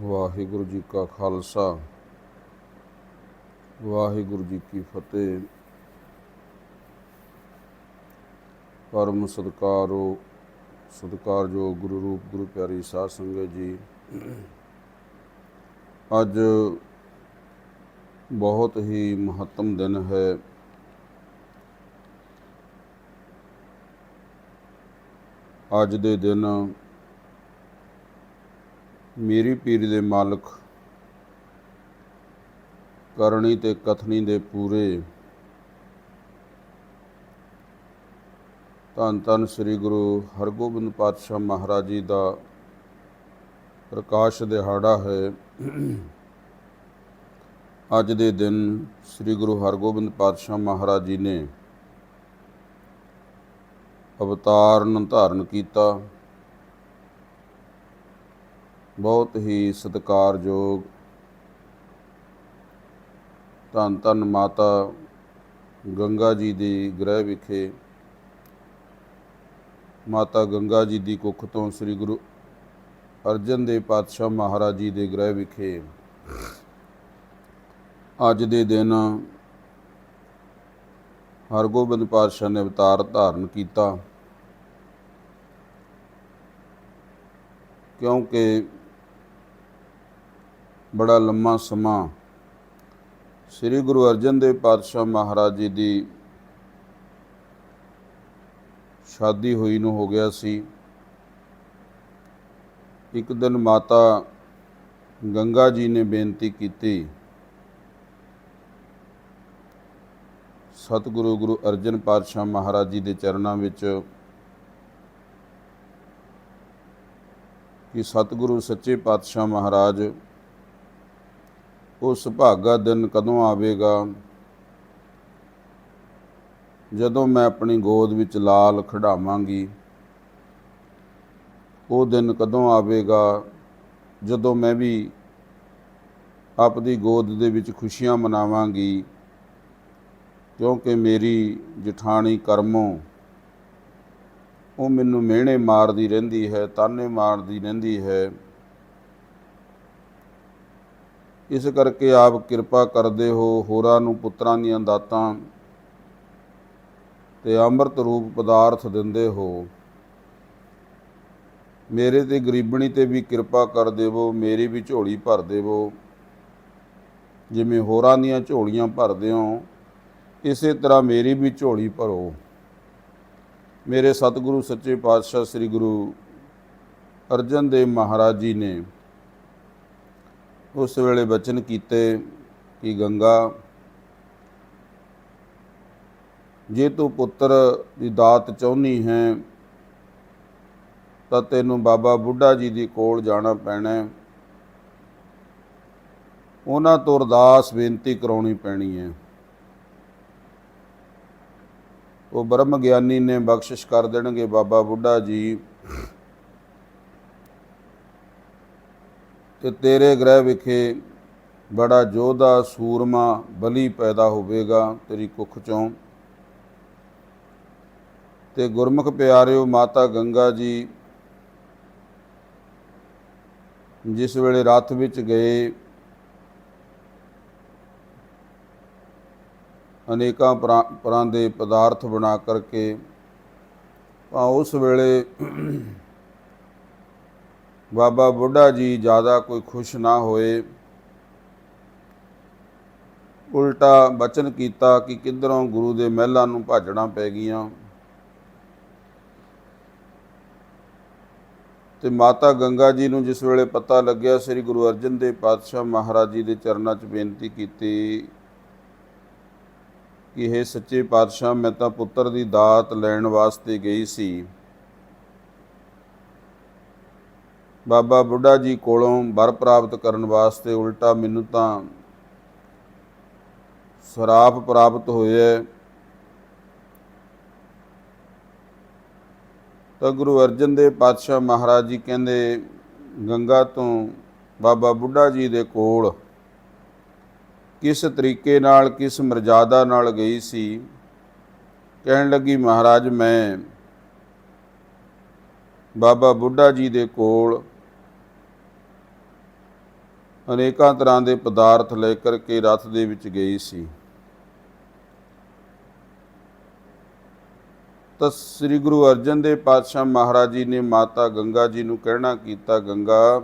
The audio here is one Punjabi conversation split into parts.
ਵਾਹਿਗੁਰੂ ਜੀ ਕਾ ਖਾਲਸਾ। ਵਾਹਿਗੁਰੂ ਜੀ ਕੀ ਫਤਿਹ। ਪਰਮ ਸਤਿਕਾਰੋ, ਸਤਿਕਾਰਯੋਗ ਗੁਰੂ ਰੂਪ, ਗੁਰੂ ਪਿਆਰੀ ਸਾਧ ਸੰਗਤ ਜੀ। ਅੱਜ ਬਹੁਤ ਹੀ ਮਹੱਤਮ ਦਿਨ ਹੈ। ਅੱਜ ਦੇ ਦਿਨ ਮੇਰੀ ਪੀਰ ਦੇ ਮਾਲਕ ਕਰਨੀ ਤੇ ਕਥਨੀ ਦੇ ਪੂਰੇ ਧੰਨ ਧੰਨ ਸ੍ਰੀ ਗੁਰੂ ਹਰਗੋਬਿੰਦ ਪਾਤਸ਼ਾਹ ਮਹਾਰਾਜ ਜੀ ਦਾ ਪ੍ਰਕਾਸ਼ ਦਿਹਾੜਾ ਹੈ। ਅੱਜ ਦੇ ਦਿਨ ਸ੍ਰੀ ਗੁਰੂ ਹਰਗੋਬਿੰਦ ਪਾਤਸ਼ਾਹ ਮਹਾਰਾਜ ਜੀ ਨੇ ਅਵਤਾਰਨ ਧਾਰਨ ਕੀਤਾ। ਬਹੁਤ ਹੀ ਸਤਿਕਾਰਯੋਗ ਧੰਨ ਧੰਨ ਮਾਤਾ ਗੰਗਾ ਜੀ ਦੇ ਗ੍ਰਹਿ ਵਿਖੇ ਮਾਤਾ ਗੰਗਾ ਜੀ ਦੀ ਕੁੱਖ ਤੋਂ ਸ੍ਰੀ ਗੁਰੂ ਅਰਜਨ ਦੇਵ ਪਾਤਸ਼ਾਹ ਮਹਾਰਾਜ ਜੀ ਦੇ ਗ੍ਰਹਿ ਵਿਖੇ ਅੱਜ ਦੇ ਦਿਨ ਹਰਗੋਬਿੰਦ ਪਾਤਸ਼ਾਹ ਨੇ ਅਵਤਾਰ ਧਾਰਨ ਕੀਤਾ। ਕਿਉਂਕਿ ਬੜਾ ਲੰਮਾ ਸਮਾਂ ਸ੍ਰੀ ਗੁਰੂ ਅਰਜਨ ਦੇਵ ਪਾਤਸ਼ਾਹ ਮਹਾਰਾਜ ਜੀ ਦੀ ਸ਼ਾਦੀ ਹੋਈ ਨੂੰ ਹੋ ਗਿਆ ਸੀ। ਇੱਕ ਦਿਨ ਮਾਤਾ ਗੰਗਾ ਜੀ ਨੇ ਬੇਨਤੀ ਕੀਤੀ, ਸਤਿਗੁਰੂ ਗੁਰੂ ਅਰਜਨ ਪਾਤਸ਼ਾਹ ਮਹਾਰਾਜ ਜੀ ਦੇ ਚਰਨਾਂ ਵਿੱਚ ਕਿ ਸਤਿਗੁਰੂ ਸੱਚੇ ਪਾਤਸ਼ਾਹ ਮਹਾਰਾਜ ਉਹ ਸੁਭਾਗਾ ਦਿਨ ਕਦੋਂ ਆਵੇਗਾ? ਜਦੋਂ ਮੈਂ ਆਪਣੀ ਗੋਦ ਵਿੱਚ ਲਾਲ ਖੜਾਵਾਂਗੀ ਉਹ ਦਿਨ ਕਦੋਂ ਆਵੇਗਾ? ਜਦੋਂ ਮੈਂ ਵੀ ਆਪਦੀ ਗੋਦ ਦੇ ਵਿੱਚ ਖੁਸ਼ੀਆਂ ਮਨਾਵਾਂਗੀ, ਕਿਉਂਕਿ ਮੇਰੀ ਜਠਾਣੀ ਕਰਮੋਂ, ਉਹ ਮੈਨੂੰ ਮਿਹਣੇ ਮਾਰਦੀ ਰਹਿੰਦੀ ਹੈ, ਤਾਨੇ ਮਾਰਦੀ ਰਹਿੰਦੀ ਹੈ। ਇਸ ਕਰਕੇ ਆਪ ਕਿਰਪਾ ਕਰਦੇ ਹੋ ਹੋਰਾਂ ਨੂੰ ਪੁੱਤਰਾਂ ਦੀਆਂ ਦਾਤਾਂ ਤੇ ਅੰਮ੍ਰਿਤ ਰੂਪ ਪਦਾਰਥ ਦਿੰਦੇ ਹੋ। ਮੇਰੇ ਤੇ ਗਰੀਬਣੀ ਤੇ ਵੀ ਕਿਰਪਾ ਕਰ ਦੇਵੋ, ਮੇਰੀ ਵੀ ਝੋਲੀ ਭਰ ਦੇਵੋ। ਜਿਵੇਂ ਹੋਰਾਂ ਦੀਆਂ ਝੋਲੀਆਂ ਭਰਦੇ ਹੋ, ਇਸੇ ਤਰ੍ਹਾਂ ਮੇਰੀ ਵੀ ਝੋਲੀ ਭਰੋ। ਮੇਰੇ ਸਤਿਗੁਰੂ ਸੱਚੇ ਪਾਤਸ਼ਾਹ ਸ੍ਰੀ ਗੁਰੂ ਅਰਜਨ ਦੇਵ ਮਹਾਰਾਜ ਜੀ ਨੇ ਉਸ ਵੇਲੇ ਬਚਨ ਕੀਤੇ ਕਿ ਗੰਗਾ, ਜੇ ਤੂੰ ਪੁੱਤਰ ਦੀ ਦਾਤ ਚਾਹੁੰਨੀ ਹੈ, ਤਾਂ ਤੈਨੂੰ ਬਾਬਾ ਬੁੱਢਾ ਜੀ ਦੀ ਕੋਲ ਜਾਣਾ ਪੈਣਾ ਉਹਨਾਂ ਤੋਂ ਅਰਦਾਸ ਬੇਨਤੀ ਕਰਾਉਣੀ ਪੈਣੀ ਹੈ। ਉਹ ਬ੍ਰਹਮ ਗਿਆਨੀ ਨੇ ਬਖਸ਼ਿਸ਼ ਕਰ ਦੇਣਗੇ ਬਾਬਾ ਬੁੱਢਾ ਜੀ। ਤੇ ਤੇਰੇ ਗ੍ਰਹਿ ਵਿਖੇ ਬੜਾ ਜੋਧਾ, ਸੂਰਮਾ, ਬਲੀ ਪੈਦਾ ਹੋਵੇਗਾ ਤੇਰੀ ਕੁੱਖ ਚੋਂ। ਤੇ ਗੁਰਮੁਖ ਪਿਆਰਿਓ ਮਾਤਾ ਗੰਗਾ ਜੀ, ਜਿਸ ਵੇਲੇ ਰਥ ਵਿੱਚ ਗਏ, ਅਨੇਕਾਂ ਪਰਾਂ- ਪਰਾਂ ਦੇ ਪਦਾਰਥ ਬਣਾ ਕਰਕੇ ਤਾਂ ਉਸ ਵੇਲੇ ਬਾਬਾ ਬੁੱਢਾ ਜੀ ਜ਼ਿਆਦਾ ਕੋਈ ਖੁਸ਼ ਨਾ ਹੋਏ। ਉਲਟਾ ਬਚਨ ਕੀਤਾ ਕਿ ਕਿੱਧਰੋਂ ਗੁਰੂ ਦੇ ਮਹਿਲਾਂ ਨੂੰ ਭਾਜਣਾ ਪੈ ਗਈਆਂ। ਤੇ ਮਾਤਾ ਗੰਗਾ ਜੀ ਨੂੰ ਜਿਸ ਵੇਲੇ ਪਤਾ ਲੱਗਿਆ, ਸ੍ਰੀ ਗੁਰੂ ਅਰਜਨ ਦੇਵ ਪਾਤਸ਼ਾਹ ਮਹਾਰਾਜ ਜੀ ਦੇ ਚਰਨਾਂ 'ਚ ਬੇਨਤੀ ਕੀਤੀ ਕਿ ਇਹ ਸੱਚੇ ਪਾਤਸ਼ਾਹ, ਮੈਂ ਤਾਂ ਪੁੱਤਰ ਦੀ ਦਾਤ ਲੈਣ ਵਾਸਤੇ ਗਈ ਸੀ। ਬਾਬਾ ਬੁੱਢਾ ਜੀ ਕੋਲੋਂ ਵਰ ਪ੍ਰਾਪਤ ਕਰਨ ਵਾਸਤੇ ਉਲਟਾ ਮੈਨੂੰ ਤਾਂ ਸਰਾਪ ਪ੍ਰਾਪਤ ਹੋਇਆ ਤਾਂ ਗੁਰੂ ਅਰਜਨ ਦੇਵ ਪਾਤਸ਼ਾਹ ਮਹਾਰਾਜ ਜੀ ਕਹਿੰਦੇ, ਗੰਗਾ ਤੋਂ ਬਾਬਾ ਬੁੱਢਾ ਜੀ ਦੇ ਕੋਲ ਕਿਸ ਤਰੀਕੇ ਨਾਲ, ਕਿਸ ਮਰਜ਼ਾਦਾ ਨਾਲ ਗਈ ਸੀ? ਕਹਿਣ ਲੱਗੀ, ਮਹਾਰਾਜ, ਮੈਂ ਬਾਬਾ ਬੁੱਢਾ ਜੀ ਦੇ ਕੋਲ ਅਨੇਕਾਂ ਤਰ੍ਹਾਂ ਦੇ ਪਦਾਰਥ ਲੈ ਕਰਕੇ ਰਥ ਦੇ ਵਿੱਚ ਗਈ ਸੀ। ਤਾਂ ਸ੍ਰੀ ਗੁਰੂ ਅਰਜਨ ਦੇਵ ਪਾਤਸ਼ਾਹ ਮਹਾਰਾਜ ਜੀ ਨੇ ਮਾਤਾ ਗੰਗਾ ਜੀ ਨੂੰ ਕਹਿਣਾ ਕੀਤਾ, ਗੰਗਾ,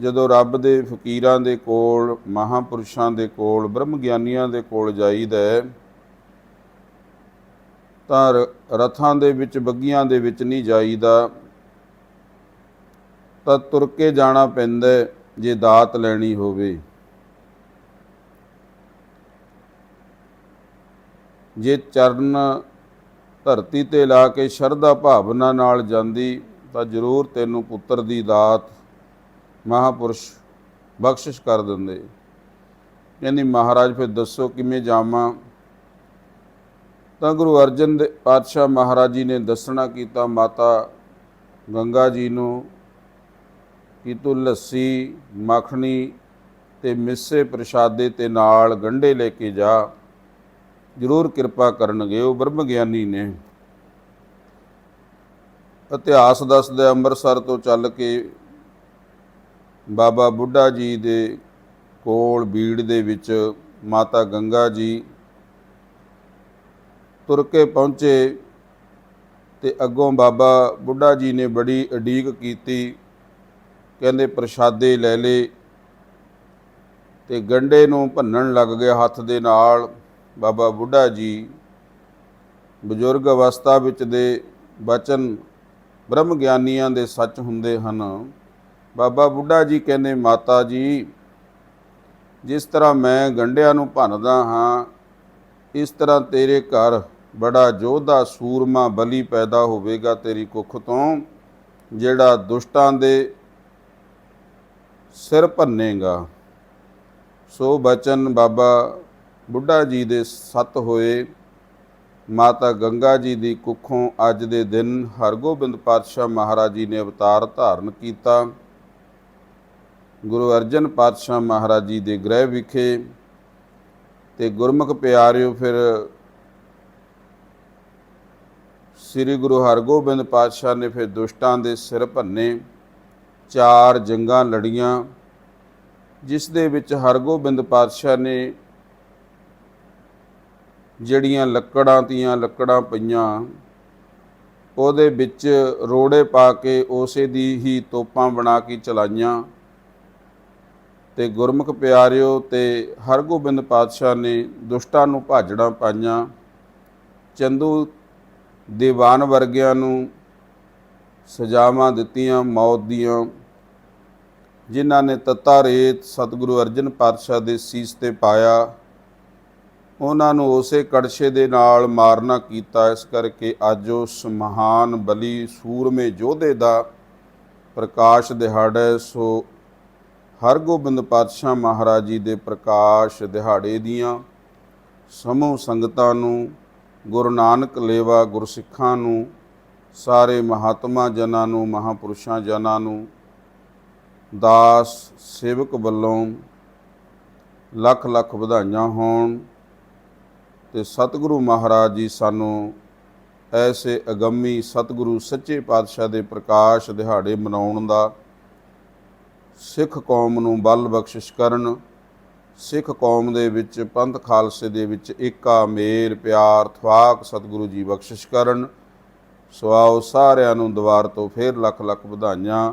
ਜਦੋਂ ਰੱਬ ਦੇ ਫਕੀਰਾਂ ਦੇ ਕੋਲ, ਮਹਾਪੁਰਸ਼ਾਂ ਦੇ ਕੋਲ ਬ੍ਰਹਮ ਗਿਆਨੀਆਂ ਦੇ ਕੋਲ ਜਾਈਦਾ ਤਾਂ ਰ- ਰਥਾਂ ਦੇ ਵਿੱਚ, ਬੱਗੀਆਂ ਦੇ ਵਿੱਚ ਨਹੀਂ ਜਾਈਦਾ, ਤਾਂ ਤੁਰ ਕੇ ਜਾਣਾ ਪੈਂਦਾ ਜੇ ਦਾਤ ਲੈਣੀ ਹੋਵੇ। ਜੇ ਚਰਨ ਧਰਤੀ ਤੇ ਲਾ ਕੇ ਸ਼ਰਧਾ ਭਾਵਨਾ ਨਾਲ ਜਾਂਦੀ, ਤਾਂ ਜ਼ਰੂਰ ਤੈਨੂੰ ਪੁੱਤਰ ਦੀ ਦਾਤ ਮਹਾਪੁਰਸ਼ ਬਖਸ਼ਿਸ਼ ਕਰ ਦਿੰਦੇ। ਕਹਿੰਦੀ, ਮਹਾਰਾਜ, ਫਿਰ ਦੱਸੋ ਕਿਵੇਂ ਜਾਵਾਂ? ਤਾਂ ਗੁਰੂ ਅਰਜਨ ਦੇ ਪਾਤਸ਼ਾਹ ਮਹਾਰਾਜ ਜੀ ਨੇ ਦੱਸਣਾ ਕੀਤਾ, ਮਾਤਾ ਗੰਗਾ ਜੀ ਨੂੰ ਕਿ ਤੂੰ ਲੱਸੀ, ਮੱਖਣੀ ਤੇ ਮਿੱਸੇ ਪ੍ਰਸ਼ਾਦੇ ਤੇ ਨਾਲ ਗੰਢੇ ਲੈ ਕੇ ਜਾ। ਜ਼ਰੂਰ ਕਿਰਪਾ ਕਰਨਗੇ, ਉਹ ਬ੍ਰਹਮ ਗਿਆਨੀ ਨੇ। ਇਤਿਹਾਸ ਦੱਸਦਾ, ਅੰਮ੍ਰਿਤਸਰ ਤੋਂ ਚੱਲ ਕੇ ਬਾਬਾ ਬੁੱਢਾ ਜੀ ਦੇ ਕੋਲ ਬੀੜ ਦੇ ਵਿੱਚ ਮਾਤਾ ਗੰਗਾ ਜੀ ਤੁਰ ਕੇ ਪਹੁੰਚੇ ਤੇ ਅੱਗੋਂ ਬਾਬਾ ਬੁੱਢਾ ਜੀ ਨੇ ਬੜੀ ਉਡੀਕ ਕੀਤੀ। ਕਹਿੰਦੇ ਪ੍ਰਸ਼ਾਦੇ ਲੈ ਲੇ ਤੇ ਗੰਡੇ ਨੂੰ ਭੰਨਣ ਲੱਗ ਗਿਆ ਹੱਥ ਦੇ ਨਾਲ। ਬਾਬਾ ਬੁੱਢਾ ਜੀ ਬਜ਼ੁਰਗ ਅਵਸਥਾ ਵਿੱਚ ਦੇ ਬਚਨ ਬ੍ਰਹਮ ਗਿਆਨੀਆਂ ਦੇ ਸੱਚ ਹੁੰਦੇ ਹਨ। ਬਾਬਾ ਬੁੱਢਾ ਜੀ ਕਹਿੰਦੇ, ਮਾਤਾ ਜੀ, ਜਿਸ ਤਰ੍ਹਾਂ ਮੈਂ ਗੰਡਿਆਂ ਨੂੰ ਭੰਨਦਾ ਹਾਂ, ਇਸ ਤਰ੍ਹਾਂ ਤੇਰੇ ਘਰ ਬੜਾ ਯੋਧਾ ਸੂਰਮਾ ਬਲੀ ਪੈਦਾ ਹੋਵੇਗਾ ਤੇਰੀ ਕੁੱਖ ਤੋਂ, ਜਿਹੜਾ ਦੁਸ਼ਟਾਂ ਦੇ ਸਿਰ ਭੰਨੇਗਾ। ਸੋ ਬਚਨ ਬਾਬਾ ਬੁੱਢਾ ਜੀ ਦੇ ਸਤ ਹੋਏ। ਮਾਤਾ ਗੰਗਾ ਜੀ ਦੀ ਕੁੱਖੋਂ ਅੱਜ ਦੇ ਦਿਨ ਹਰਗੋਬਿੰਦ ਪਾਤਸ਼ਾਹ ਮਹਾਰਾਜ ਜੀ ਨੇ ਅਵਤਾਰ ਧਾਰਨ ਕੀਤਾ। ਗੁਰੂ ਅਰਜਨ ਪਾਤਸ਼ਾਹ ਮਹਾਰਾਜ ਜੀ ਦੇ ਗ੍ਰਹਿ ਵਿਖੇ ਤੇ ਗੁਰਮੁਖ ਪਿਆਰਿਓ ਫਿਰ ਸ੍ਰੀ ਗੁਰੂ ਹਰਗੋਬਿੰਦ ਪਾਤਸ਼ਾਹ ਨੇ ਫਿਰ ਦੁਸ਼ਟਾਂ ਦੇ ਸਿਰ ਭੰਨੇ। ਚਾਰ ਜੰਗਾਂ ਲੜੀਆਂ, ਜਿਸ ਦੇ ਵਿੱਚ ਹਰਗੋਬਿੰਦ ਪਾਤਸ਼ਾਹ ਨੇ ਜਿਹੜੀਆਂ ਲੱਕੜਾਂ ਤੀਆਂ ਲੱਕੜਾਂ ਪਈਆਂ, ਉਹਦੇ ਵਿੱਚ ਰੋੜੇ ਪਾ ਕੇ ਉਸੇ ਦੀ ਹੀ ਤੋਪਾਂ ਬਣਾ ਕੇ ਚਲਾਈਆਂ। ਤੇ ਗੁਰਮੁਖ ਪਿਆਰਿਓ ਤੇ ਹਰਗੋਬਿੰਦ ਪਾਤਸ਼ਾਹ ਨੇ ਦੁਸ਼ਟਾਂ ਨੂੰ ਭਾਜੜਾਂ ਪਾਈਆਂ। ਚੰਦੂ ਦੀਵਾਨ ਵਰਗਿਆਂ ਨੂੰ ਸਜ਼ਾਵਾਂ ਦਿੱਤੀਆਂ, ਮੌਤ ਦੀਆਂ ਜਿਨ੍ਹਾਂ ਨੇ ਤੱਤਾ ਰੇਤ ਸਤਿਗੁਰੂ ਅਰਜਨ ਪਾਤਸ਼ਾਹ ਦੇ ਸੀਸ ਤੇ ਪਾਇਆ, ਉਹਨਾਂ ਨੂੰ ਉਸੇ ਕੜਛੇ ਦੇ ਨਾਲ ਮਾਰਨਾ ਕੀਤਾ ਇਸ ਕਰਕੇ ਅੱਜ ਉਸ ਮਹਾਨ ਬਲੀ ਸੂਰਮੇ ਯੋਧੇ ਦਾ ਪ੍ਰਕਾਸ਼ ਦਿਹਾੜਾ ਹੈ। ਸੋ ਹਰਗੋਬਿੰਦ ਪਾਤਸ਼ਾਹ ਮਹਾਰਾਜ ਜੀ ਦੇ ਪ੍ਰਕਾਸ਼ ਦਿਹਾੜੇ ਦੀਆਂ ਸਮੂਹ ਸੰਗਤਾਂ ਨੂੰ, ਗੁਰੂ ਨਾਨਕ ਲੇਵਾ ਗੁਰਸਿੱਖਾਂ ਨੂੰ, ਸਾਰੇ ਮਹਾਤਮਾ ਜਨਾਂ ਨੂੰ, ਮਹਾਪੁਰਸ਼ਾਂ ਜਨਾਂ ਨੂੰ ਦਾਸ ਸੇਵਕ ਵੱਲੋਂ ਲੱਖ ਲੱਖ ਵਧਾਈਆਂ ਹੋਣ ਤੇ ਸਤਿਗੁਰੂ ਮਹਾਰਾਜ ਜੀ ਸਾਨੂੰ ਐਸੇ ਅਗੰਮੀ ਸਤਿਗੁਰੂ ਸੱਚੇ ਪਾਤਸ਼ਾਹ ਦੇ ਪ੍ਰਕਾਸ਼ ਦਿਹਾੜੇ ਮਨਾਉਣ ਦਾ ਸਿੱਖ ਕੌਮ ਨੂੰ ਬਲ ਬਖਸ਼ਿਸ਼ ਕਰਨ, ਸਿੱਖ ਕੌਮ ਦੇ ਵਿੱਚ ਪੰਥ ਖਾਲਸੇ ਦੇ ਵਿੱਚ ਏਕਾ, ਮੇਲ, ਪਿਆਰ, ਥਵਾਕ ਸਤਿਗੁਰੂ ਜੀ ਬਖਸ਼ਿਸ਼ ਕਰਨ। ਸੋ ਆਓ ਸਾਰਿਆਂ ਨੂੰ ਦੁਆਰ ਤੋਂ ਫੇਰ ਲੱਖ ਲੱਖ ਵਧਾਈਆਂ।